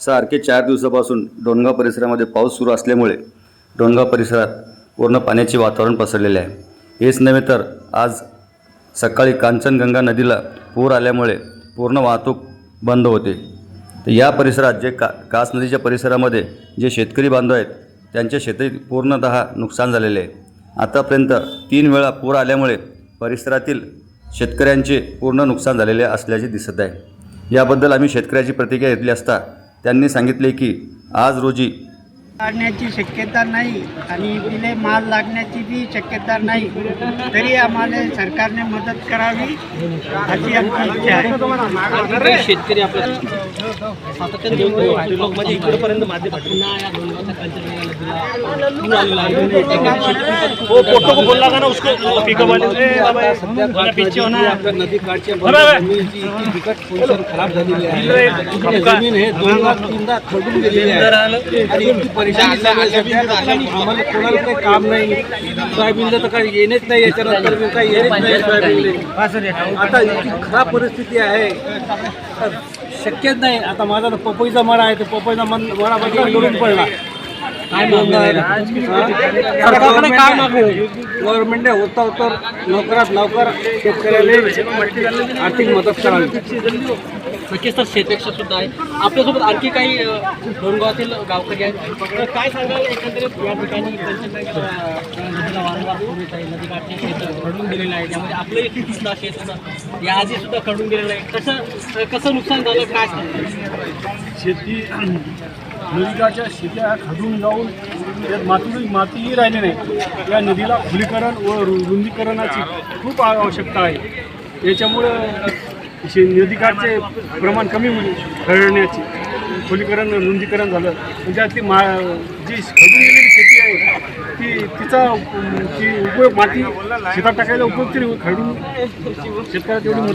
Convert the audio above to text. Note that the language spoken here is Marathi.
सारखे चार दिवसापासून डोणगाव परिसरामध्ये पाऊस सुरू असल्यामुळे डोणगाव परिसरात पूर्ण पाण्याचे वातावरण पसरलेले आहे. हेच नव्हे तर आज सकाळी कांचनगंगा नदीला पूर आल्यामुळे पूर्ण वाहतूक बंद होते. तर या परिसरात जे का कास नदीच्या परिसरामध्ये जे शेतकरी बांधव आहेत त्यांच्या शेती पूर्णतः नुकसान झालेले आहे. आतापर्यंत तीन वेळा पूर आल्यामुळे परिसरातील शेतकऱ्यांचे पूर्ण नुकसान झालेले असल्याचे दिसत आहे. याबद्दल आम्ही शेतकऱ्याची प्रतिक्रिया घेतली असता त्यांनी सांगितले की आज रोजी लागण्याची शक्यता नाही आणि तिले माल लागण्याची बी शक्यता नाही तरी आम्हाला सरकारने मदत करावी अशी आमची इच्छा आहे. शेतकरी खराब झालेली आहे. हे आम्हाला कोणाला काही काम नाही. सोयाबीनला तर काही येणेच नाही याच्यानंतर काही येणेच नाही आता इतकी खराब परिस्थिती आहे. तर शक्यच नाही. आता माझा तर पपईचा मळा आहे तर पपईचा मन मळा बघा गळून पडला? काय सरकारकडे काय मागणी आहे? गव्हर्नमेंटने होता तर लवकरात लवकर शेतकऱ्याला आर्थिक मदत करावी. नक्कीच तर शेतपेक्षा सुद्धा आहे. आपल्यासोबत आणखी काही अ, गावकरी आहेत. काय सांगाल एकंदरीत या ठिकाणी? नदीला वारंवार पूर आहे. नदीकाठचे शेत खडून गेलेलं आहे. त्यामध्ये आपलंही सुद्धा शेत सुद्धा याआधी सुद्धा खडून गेलेलं आहे. कसं कसं नुकसान झालं? काय सांगाल? शेती नदीकाठच्या शेत्या खडून जाऊन त्यात माती मातीही राहिली नाही. या नदीला खुलीकरण व रु- रुंदीकरणाची खूप आवश्यकता आहे. याच्यामुळं नदीकाठचे प्रमाण कमी होईल. खरडण्याची खोलीकरण रुंदीकरण झालं. म्हणजे त्यातली मा जी खडून गेलेली शेती आहे ती तिचा ती उपयोग माती शेतात टाकायला उपयोग तरी होईल. खडून शेतकऱ्याला तेवढी